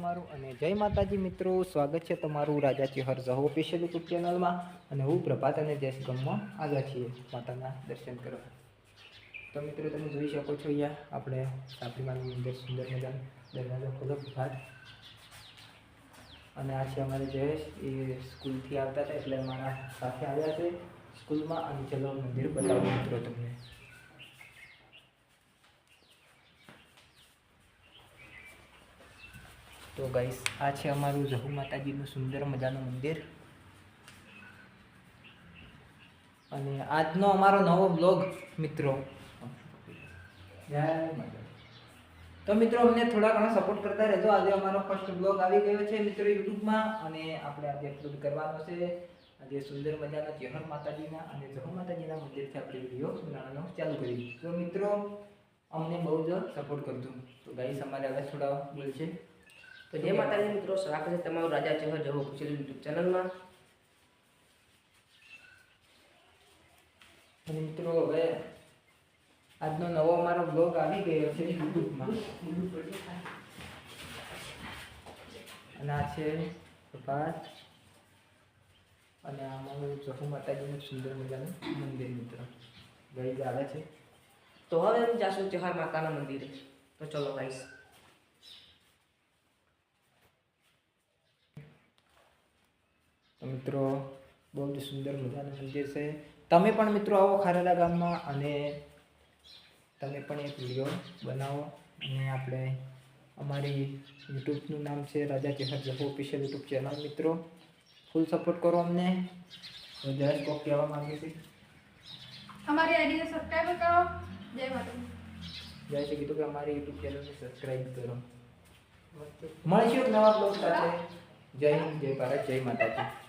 મારું અને જય માતાજી મિત્રો, સ્વાગત છે તમારું રાજા ચિહર ઓફિશિયલ યુટ્યુબ ચેનલમાં અને હું પ્રભાત અને જય ગમમાં આવ્યા છીએ. માતાના દર્શન કરવા. તો મિત્રો, તમે જોઈ શકો છો અહીંયા આપણે સાપરીમાનું મંદિર, સુંદર મજાનું દરવાજો ખોલો પ્રભાત. અને આ છે અમારે જયેશ. એ સ્કૂલથી આવતા હતા એટલે અમારા સાથે આવ્યા છે સ્કૂલમાં. અને ચલો મંદિર બતાવો મિત્રો તમને. તો ગાઈસ આ છે અમારું જહુ માતાજીનું સુંદર મજાનું મંદિર. અને આજનો અમારો નવો બ્લોગ મિત્રો. તો મિત્રો, અમને થોડા ઘણા સપોર્ટ કરતા રહેજો. આજે અમારો ફર્સ્ટ બ્લોગ આવી ગયો છે મિત્રો યુટ્યુબમાં. અને આપણે આજે અપલોડ કરવાનો છે. આજે સુંદર મજાના જહર માતાજીના અને જહુ માતાજીના મંદિરથી આપણે વીડિયો બનાવવાનો ચાલુ કરી તો મિત્રો, અમને બહુ જ સપોર્ટ કરજો. તો ગાઈસ અમારે હવે થોડા બોલશે. તો જય માતાજી મિત્રો સ્વાગત છે તમારું રાજા ચહર જવો ઓફિશિયલ યુટ્યુબ ચેનલમાં. મિત્રો હવે આજનો નવો અમારો બ્લોગ આવી ગયો છે યુટ્યુબમાં. અને આ છે પ્રભાત અને આમાં જહુ માતાજીનું સુંદર મજાનું મંદિર મિત્ર. ગઈ આવે છે. તો હવે હું જાશું ચહેર માતાના મંદિરે. તો ચલો ગાઈસ તો મિત્રો બહુ જ સુંદર મજાનું મંદિર છે. તમે પણ મિત્રો આવો ખારેલા ગામમાં અને તમે પણ એક વીડિયો બનાવો. અને આપણે અમારી યુટ્યુબનું નામ છે રાજા ચેહર જહો ઓફિશિયલ યુટ્યુબ ચેનલ. મિત્રો ફૂલ સપોર્ટ કરો અમને. તો જયેશ કોક કહેવા માંગે છે? અમારી આઈડીને સબસ્ક્રાઈબ કરો. જય માતાજી. શ્રી કીધું કે અમારી યુટ્યુબ ચેનલને સબસ્ક્રાઈબ કરો. મળીશું એક નવા બ્લોગ સાથે. જય હિન્દ જય ભારત જય માતાજી.